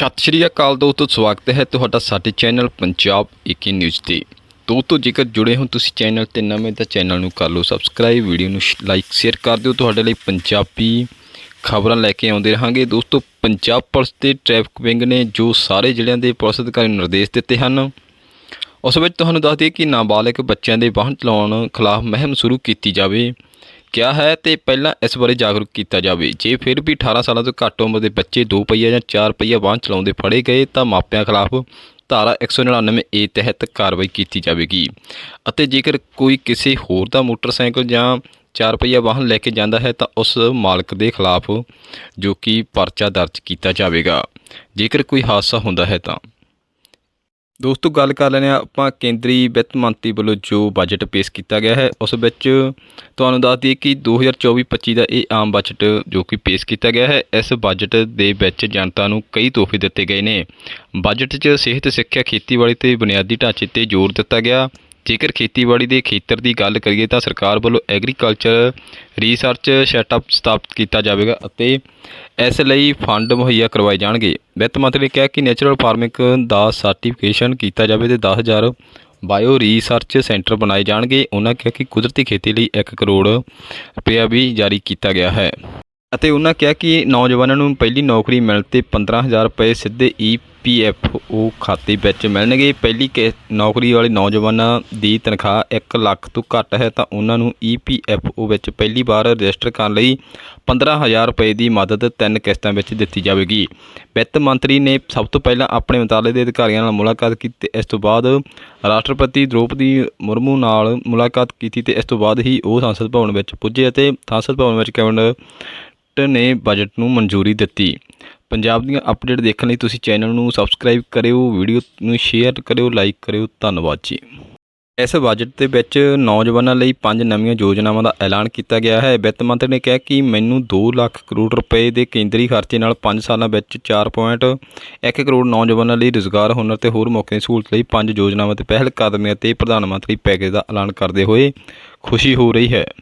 ਸਤਿ ਸ਼੍ਰੀ ਅਕਾਲ ਦੋਸਤੋ ਸਵਾਗਤ ਹੈ ਤੁਹਾਡਾ ਸਾਡੇ ਚੈਨਲ ਪੰਜਾਬ 21 ਨਿਊਜ਼ ਤੇ। ਦੋਸਤੋ, ਜੇਕਰ ਜੁੜੇ ਹੋ ਤੁਸੀਂ ਚੈਨਲ ਤੇ ਨਵੇਂ, ਤਾਂ ਚੈਨਲ ਨੂੰ ਕਰ ਲਓ ਸਬਸਕ੍ਰਾਈਬ, ਵੀਡੀਓ ਨੂੰ ਲਾਈਕ, ਸ਼ੇਅਰ ਕਰ ਦਿਓ। ਤੁਹਾਡੇ ਲਈ ਪੰਜਾਬੀ ਖਬਰਾਂ ਲੈ ਕੇ ਆਉਂਦੇ ਰਹਾਂਗੇ। ਦੋਸਤੋ, ਪੰਜਾਬ ਪੁਲਿਸ ਤੇ ਟ੍ਰੈਫਿਕ ਵਿੰਗ ਨੇ ਜੋ ਸਾਰੇ ਜ਼ਿਲ੍ਹਿਆਂ ਦੇ ਪੁਲਿਸ ਅਧਿਕਾਰੀ ਨੂੰ ਨਿਰਦੇਸ਼ ਦਿੱਤੇ ਹਨ, ਉਸ ਵਿੱਚ ਤੁਹਾਨੂੰ ਦੱਸ ਦਈਏ ਕਿ ਨਾਬਾਲਗ ਬੱਚਿਆਂ ਦੇ ਵਾਹਨ ਚਲਾਉਣ ਖਿਲਾਫ ਮੁਹਿੰਮ ਸ਼ੁਰੂ ਕੀਤੀ ਜਾਵੇ। ਕਿਹਾ ਹੈ ਤੇ ਪਹਿਲਾਂ ਇਸ ਬਾਰੇ ਜਾਗਰੂਕ ਕੀਤਾ ਜਾਵੇ। ਜੇ ਫਿਰ ਵੀ 18 ਸਾਲਾਂ ਤੋਂ ਘੱਟ ਉਮਰ ਦੇ ਬੱਚੇ ਦੋ ਪਹੀਆ ਜਾਂ ਚਾਰ ਪਹੀਆ ਵਾਹਨ ਚਲਾਉਂਦੇ ਫੜੇ ਗਏ, ਤਾਂ ਮਾਪਿਆਂ ਖਿਲਾਫ ਧਾਰਾ 199 ਏ ਤਹਿਤ ਕਾਰਵਾਈ ਕੀਤੀ ਜਾਵੇਗੀ। ਅਤੇ ਜੇਕਰ ਕੋਈ ਕਿਸੇ ਹੋਰ ਦਾ ਮੋਟਰਸਾਈਕਲ ਜਾਂ ਚਾਰ ਪਹੀਆ ਵਾਹਨ ਲੈ ਕੇ ਜਾਂਦਾ ਹੈ, ਤਾਂ ਉਸ ਮਾਲਕ ਦੇ ਖਿਲਾਫ ਜੋ ਕਿ ਪਰਚਾ ਦਰਜ ਕੀਤਾ ਜਾਵੇਗਾ। ਜੇਕਰ ਕੋਈ ਹਾਦਸਾ ਹੁੰਦਾ ਹੈ ਤਾਂ। ਦੋਸਤੋ, ਗੱਲ ਕਰ ਲੈਂਦੇ ਹਾਂ ਆਪਾਂ ਕੇਂਦਰੀ ਵਿੱਤ ਮੰਤਰੀ ਵੱਲੋਂ ਜੋ ਬਜਟ ਪੇਸ਼ ਕੀਤਾ ਗਿਆ ਹੈ, ਉਸ ਵਿੱਚ ਤੁਹਾਨੂੰ ਦੱਸ ਦਈਏ ਕਿ 2024-25 ਦਾ ਇਹ ਆਮ ਬਜਟ ਜੋ ਕਿ ਪੇਸ਼ ਕੀਤਾ ਗਿਆ ਹੈ, ਇਸ ਬਜਟ ਦੇ ਵਿੱਚ ਜਨਤਾ ਨੂੰ ਕਈ ਤੋਹਫੇ ਦਿੱਤੇ ਗਏ ਨੇ। ਬਜਟ 'ਚ ਸਿਹਤ, ਸਿੱਖਿਆ, ਖੇਤੀਬਾੜੀ ਤੇ ਬੁਨਿਆਦੀ ਢਾਂਚੇ ਤੇ ਜ਼ੋਰ ਦਿੱਤਾ ਗਿਆ। ਜੇਕਰ ਖੇਤੀਬਾੜੀ ਦੇ ਖੇਤਰ ਦੀ ਗੱਲ ਕਰੀਏ ਤਾਂ ਸਰਕਾਰ ਵੱਲੋਂ ਐਗਰੀਕਲਚਰ ਰਿਸਰਚ ਸੈਟਅਪ ਸਥਾਪਿਤ ਕੀਤਾ ਜਾਵੇਗਾ ਅਤੇ ਇਸ ਲਈ ਫੰਡ ਮੁਹੱਈਆ ਕਰਵਾਏ ਜਾਣਗੇ। ਵਿੱਤ ਮੰਤਰੀ ਨੇ ਕਿਹਾ ਕਿ ਨੈਚੁਰਲ ਫਾਰਮਿੰਗ ਦਾ ਸਰਟੀਫਿਕੇਸ਼ਨ ਕੀਤਾ ਜਾਵੇ ਤੇ 10000 ਬਾਇਓ ਰਿਸਰਚ ਸੈਂਟਰ ਬਣਾਏ ਜਾਣਗੇ। ਉਹਨਾਂ ਕਿਹਾ ਕਿ ਕੁਦਰਤੀ ਖੇਤੀ ਲਈ 1 ਕਰੋੜ ਰੁਪਇਆ ਵੀ ਜਾਰੀ ਕੀਤਾ ਗਿਆ ਹੈ। ਅਤੇ ਉਹਨਾਂ ਕਿਹਾ ਕਿ ਨੌਜਵਾਨਾਂ ਨੂੰ ਪਹਿਲੀ ਨੌਕਰੀ ਮਿਲਣ ਤੇ 15000 ਰੁਪਏ ਸਿੱਧੇ ਈਪੀਐਫਓ ਖਾਤੇ ਵਿੱਚ ਮਿਲਣਗੇ। ਪਹਿਲੀ ਕਿ- ਨੌਕਰੀ ਵਾਲੇ ਨੌਜਵਾਨਾਂ ਦੀ ਤਨਖਾਹ 1 ਲੱਖ ਤੋਂ ਘੱਟ ਹੈ ਤਾਂ ਉਹਨਾਂ ਨੂੰ ਈਪੀਐਫਓ ਵਿੱਚ ਪਹਿਲੀ ਵਾਰ ਰਜਿਸਟਰ ਕਰਨ ਲਈ 15000 ਰੁਪਏ ਦੀ ਮਦਦ ਤਿੰਨ ਕਿਸ਼ਤਾਂ ਵਿੱਚ ਦਿੱਤੀ ਜਾਵੇਗੀ। ਵਿੱਤ ਮੰਤਰੀ ਨੇ ਸਭ ਤੋਂ ਪਹਿਲਾਂ ਆਪਣੇ ਮੰਤਰਾਲੇ ਦੇ ਅਧਿਕਾਰੀਆਂ ਨਾਲ ਮੁਲਾਕਾਤ ਕੀਤੀ ਤੇ ਇਸ ਤੋਂ ਬਾਅਦ ਰਾਸ਼ਟਰਪਤੀ ਦ੍ਰੋਪਦੀ ਮੁਰਮੂ ਨਾਲ ਮੁਲਾਕਾਤ ਕੀਤੀ ਤੇ ਇਸ ਤੋਂ ਬਾਅਦ ਹੀ ਉਹ ਸੰਸਦ ਭਵਨ ਵਿੱਚ ਪੁੱਜੇ ਅਤੇ ਸੰਸਦ ਭਵਨ ਵਿੱਚ ਕੈਬਨਿਟ ਕੈਬਨਿਟ ਨੇ ਬਜਟ ਨੂੰ ਮਨਜ਼ੂਰੀ ਦਿੱਤੀ। ਪੰਜਾਬ ਦੀਆਂ ਅਪਡੇਟ ਦੇਖਣ ਲਈ ਤੁਸੀਂ ਚੈਨਲ ਨੂੰ ਸਬਸਕ੍ਰਾਈਬ ਕਰਿਓ ਵੀਡੀਓ ਨੂੰ ਸ਼ੇਅਰ ਕਰਿਓ ਲਾਈਕ ਕਰਿਓ। ਧੰਨਵਾਦ ਜੀ। ਇਸ ਬਜਟ ਦੇ ਵਿੱਚ ਨੌਜਵਾਨਾਂ ਲਈ ਪੰਜ ਨਵੀਆਂ ਯੋਜਨਾਵਾਂ ਦਾ ਐਲਾਨ ਕੀਤਾ ਗਿਆ ਹੈ। ਵਿੱਤ ਮੰਤਰੀ ਨੇ ਕਿਹਾ ਕਿ ਮੈਨੂੰ 2 ਲੱਖ ਕਰੋੜ ਰੁਪਏ ਦੇ ਕੇਂਦਰੀ ਖਰਚੇ ਨਾਲ 5 ਸਾਲਾਂ ਵਿੱਚ 4.1 ਕਰੋੜ ਨੌਜਵਾਨਾਂ ਲਈ ਰੁਜ਼ਗਾਰ, ਹੁਨਰ ਤੇ ਹੋਰ ਮੌਕੇ ਦੀ ਸਹੂਲਤ ਲਈ ਪੰਜ ਯੋਜਨਾਵਾਂ ਤੇ ਪਹਿਲ ਕਦਮੀਆਂ ਤੇ ਪ੍ਰਧਾਨ ਮੰਤਰੀ ਪੈਕੇਜ ਦਾ ਐਲਾਨ ਕਰਦੇ ਹੋਏ ਖੁਸ਼ੀ ਹੋ ਰਹੀ ਹੈ।